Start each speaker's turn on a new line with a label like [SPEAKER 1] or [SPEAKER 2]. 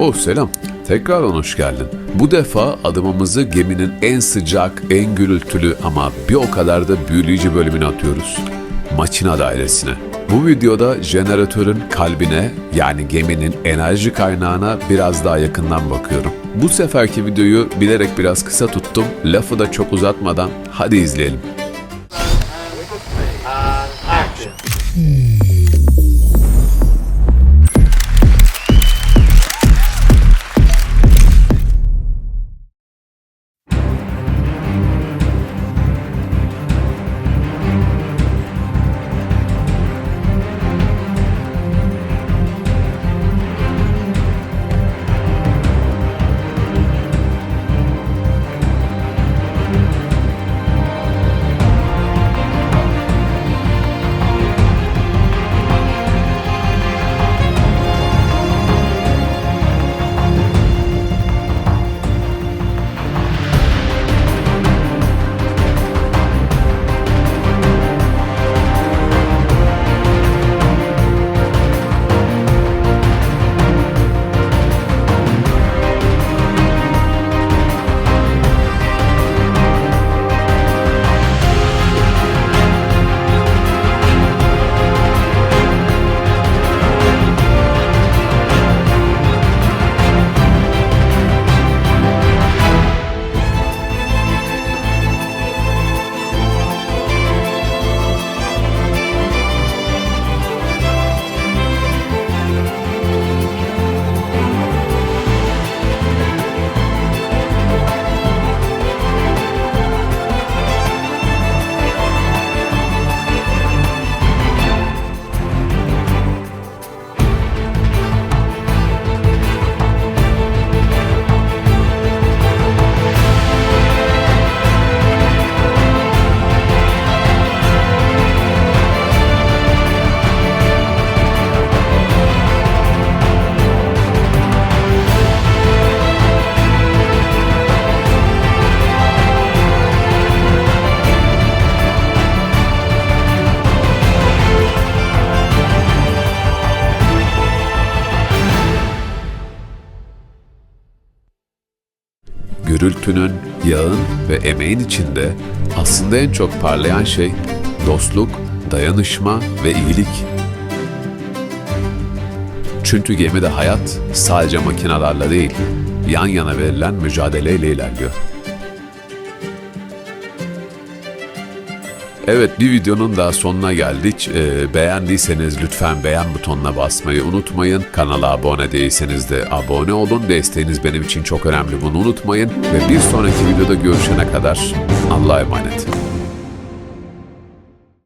[SPEAKER 1] Oh selam. Tekrardan hoş geldin. Bu defa adımımızı geminin en sıcak, en gürültülü ama bir o kadar da büyüleyici bölümüne atıyoruz. Maçina dairesine. Bu videoda jeneratörün kalbine yani geminin enerji kaynağına biraz daha yakından bakıyorum. Bu seferki videoyu bilerek biraz kısa tuttum. Lafı da çok uzatmadan hadi izleyelim. Gürültünün, yağın ve emeğin içinde aslında en çok parlayan şey dostluk, dayanışma ve iyilik. Çünkü gemide hayat sadece makinalarla değil, yan yana verilen mücadeleyle ilerliyor. Evet bir videonun daha sonuna geldik. Ee, beğendiyseniz lütfen beğen butonuna basmayı unutmayın. Kanala abone değilseniz de abone olun. Desteğiniz benim için çok önemli bunu unutmayın. Ve bir sonraki videoda görüşene kadar Allah'a emanet.